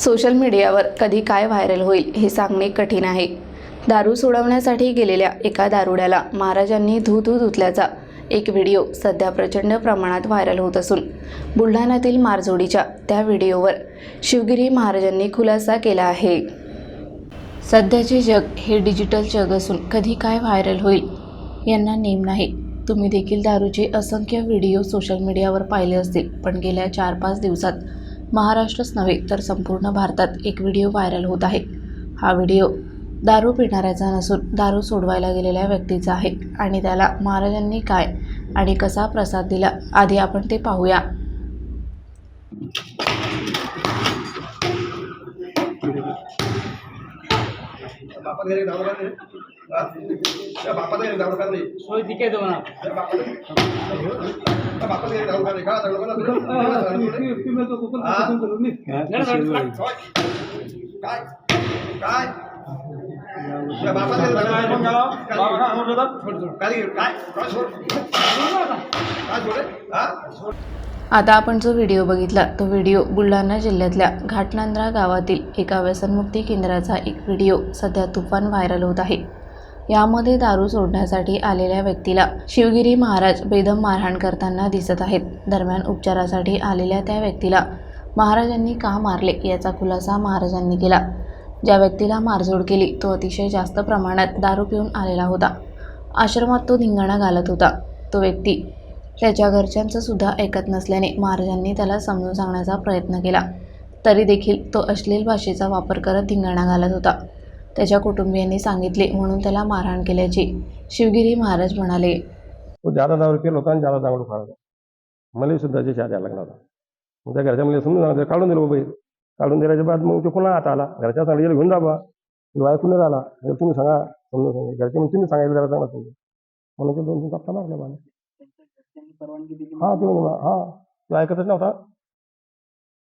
Social मीडियावर कधी काय व्हायरल होईल हे सांगणे कठीण आहे. दारू सोडवण्यासाठी गेलेल्या एका दारुड्याला महाराजांनी धू धू धुतल्याचा एक व्हिडिओ सध्या प्रचंड प्रमाणात व्हायरल होत असून बुलढाण्यातील मारजोडीच्या त्या व्हिडिओवर शिवगिरी महाराजांनी खुलासा केला आहे. सध्याचे जग हे डिजिटल जग असून कधी काय व्हायरल होईल यांना नेम नाही. तुम्ही देखील दारूचे असंख्य व्हिडिओ सोशल मीडियावर पाहिले असतील पण गेल्या चार पाच दिवसात महाराष्ट्रच नव्हे तर संपूर्ण भारतात एक व्हिडिओ व्हायरल होत आहे. हा व्हिडिओ दारू पिणाऱ्याचा नसून दारू सोडवायला गेलेल्या व्यक्तीचा आहे आणि त्याला महाराजांनी काय आणि कसा प्रसाद दिला आधी आपण ते पाहूया. बापात काय? काय? आता आपण जो व्हिडिओ बघितला तो व्हिडिओ बुलढाणा जिल्ह्यातल्या घाटनांद्रा गावातील एका व्यसनमुक्ती केंद्राचा एक व्हिडिओ सध्या तुफान व्हायरल होत आहे. यामध्ये दारू सोडण्यासाठी आलेल्या व्यक्तीला शिवगिरी महाराज बेदम मारहाण करताना दिसत आहेत. दरम्यान उपचारासाठी आलेल्या त्या व्यक्तीला महाराजांनी का मारले याचा खुलासा महाराजांनी केला. ज्या व्यक्तीला मारझोड केली तो अतिशय जास्त प्रमाणात दारू पिऊन आलेला होता. आश्रमात तो धिंगाणा घालत होता. तो व्यक्ती त्याच्या घरच्यांचं सुद्धा ऐकत नसल्याने महाराजांनी त्याला समजून सांगण्याचा प्रयत्न केला. तरी देखील तो अश्लील भाषेचा वापर करत धिंगाणा घालत होता. त्याच्या कुटुंबियांनी सांगितले म्हणून त्याला मारहाण केल्याचे. शिवगिरी महाराज म्हणाले तो ज्यादा दारू पिला होता आणि ज्यादा दारू होता. मला सुद्धा जे यायला लागला होता. मग त्या घरच्या मुली समजून सांगितलं काढून दिलं बाबा काढून दिल्याच्या बाद मग तो पुन्हा आता आला. घरच्या सांगितलं "याला घेऊन जा बा. राहिला? "हे तुम्ही सांगा समजून सांगा घरचे मग तुम्ही सांगायचं जरा चांगला समजून. म्हणून ते दोन तीन चपटा मारल्या मला परवानगी दिली हा ते म्हणे हा तो ऐकतच नव्हता.